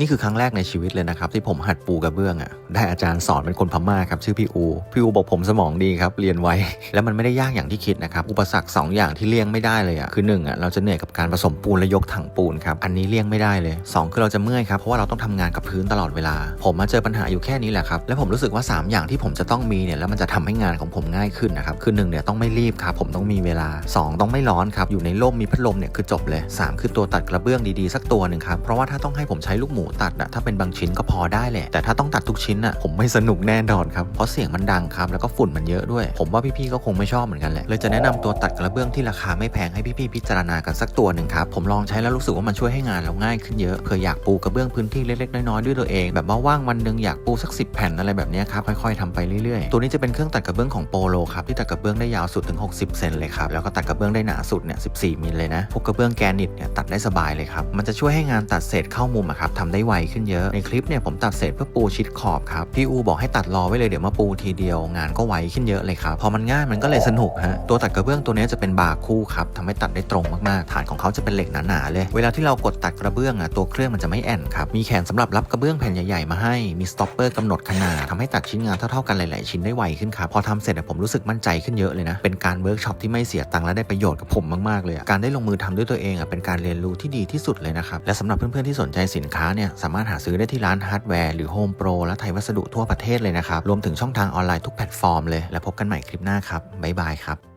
นี่คือครั้งแรกในชีวิตเลยนะครับ ที่ผมหัดปูกระเบื้องอะ่ะได้อาจารย์สอนเป็นคนพม่าครับชื่อพี่อูพี่อูบอกผมสมองดีครับเรียนไวแล้วมันไม่ได้ยากอย่างที่คิดนะครับอุปสรรค2อย่างที่เลี่ยงไม่ได้เลยอะ่ะคือ1อะเราจะเหนื่อยกับการผสมปูนและยกถังปูนครับอันนี้เลี่ยงไม่ได้เลย 2 คือเราจะเมื่อยครับเพราะว่าเราต้องทำงานกับพื้นตลอดเวลา ผมมาเจอปัญหาอยู่แค่นี้แหละครับและผมรู้สึกว่า 3 อย่างที่ผมจะต้องมีเนี่ยแล้วมันจะทำให้งานของผมง่ายขึ้นนะครับคือ1เนี่ยต้องไม่รีบครับผมต้องมีเวลา 2 ต้องไม่ร้อนครับอยู่ในร่มมีพัดลมเนี่ยคือจบเลย 3 คือตัวตัดกระเบื้องดีๆสักตัวหนึ่งครับเพราะว่าถ้าต้องให้ผมใช้ลูกหมูตัดอะถ้าเป็นบางชิ้นก็พอได้แหละ แต่ถ้าต้องตัดทุกชิ้นอะผมไม่สนุกแน่นอนครับ เพราะเสียงมันดังครับ แล้วก็ฝุ่นมันเยอะด้วย ผมว่าพี่ๆก็คงไม่ชอบเหมือนกันแหละ เลยจะแนะนำตัวตัดกระเบื้องที่ราคาไม่แพงให้พี่ๆพิจารณากันสักตัวหนึ่งครับ ผมลองใช้แล้วรู้สึกว่ามันช่วยให้งานเราง่ายขึ้นเยอะเผื่ออยากปูกระเบื้องพื้นที่เล็กๆน้อยๆด้วยตัวเอง แบบว่าว่างวันหนึงอยากปูสัก 10 แผ่นอะไรแบบนี้ครับค่อยๆทำไปเรื่อยๆ ตัวนี้จะเป็นเครื่องตัดกระเบื้องของโปโลครับที่ตัดกระเบื้องได้ยาวสุดถึง 60 เซนเลยครับแล้วก็ตัดกระเบื้องได้หนาสุดเนี่ย14มิลเลยนะพวกกระเบื้องแกรนิตเนี่ยตัดได้สบายเลยครับมันจะช่วยให้งานตัดเศษเข้ามุมอะครับทำได้ไวขึ้นเยอะ ในคลิปเนี่ยผมตัดเศษเพื่อปูชิดขอบครับ พี่อูบอกให้ตัดรอไว้เลยเดี๋ยวมาปูทีเดียว งานก็ไวขึ้นเยอะเลยครับ พอมันง่ายมันก็เลยสนุกฮะ ตัวตัดกระเบื้องตัวนี้จะเป็นบาคู่ครับทำให้ตัดได้ตรงมากๆ ฐานของเขาจะเป็นเหล็กหนาๆเลย เวลาที่เรากดตัดกระเบื้องอะตัวเครื่องมันจะไม่แอนครับ มีแขนสำหรับรับกระเบื้องแผ่นใหญ่ๆมาให้ มีสต็อปเปอร์กำหนดขนาดทำให้ตัดชิ้นงานเท่าๆกันหลายๆชิ้นได้ไวขึ้นครับ พอทำเสร็จผมรู้สึกมั่นใจขึ้นเยอะเลยนะ เป็นการเวิร์กช็อปที่ไม่เสียตังค์และได้ประโยชน์กับผมมากๆเลย การได้ลงมือทำด้วยตัวเองอะเป็นการเรียนรู้ที่ดีที่สุดเลยนะครับ และสำหรับเพื่อนๆที่สนใจสินค้าเนี่ยสามารถหาซื้อได้ที่ร้านฮาร์ดแวร์หรือโฮมโปรและไทยวัสดุทั่วประเทศเลยนะครับ รวมถึงช่องทางออนไลน์ทุกแพลตฟอร์มเลย แล้วพบกันใหม่คลิปหน้าครับ บ๊ายบายครับ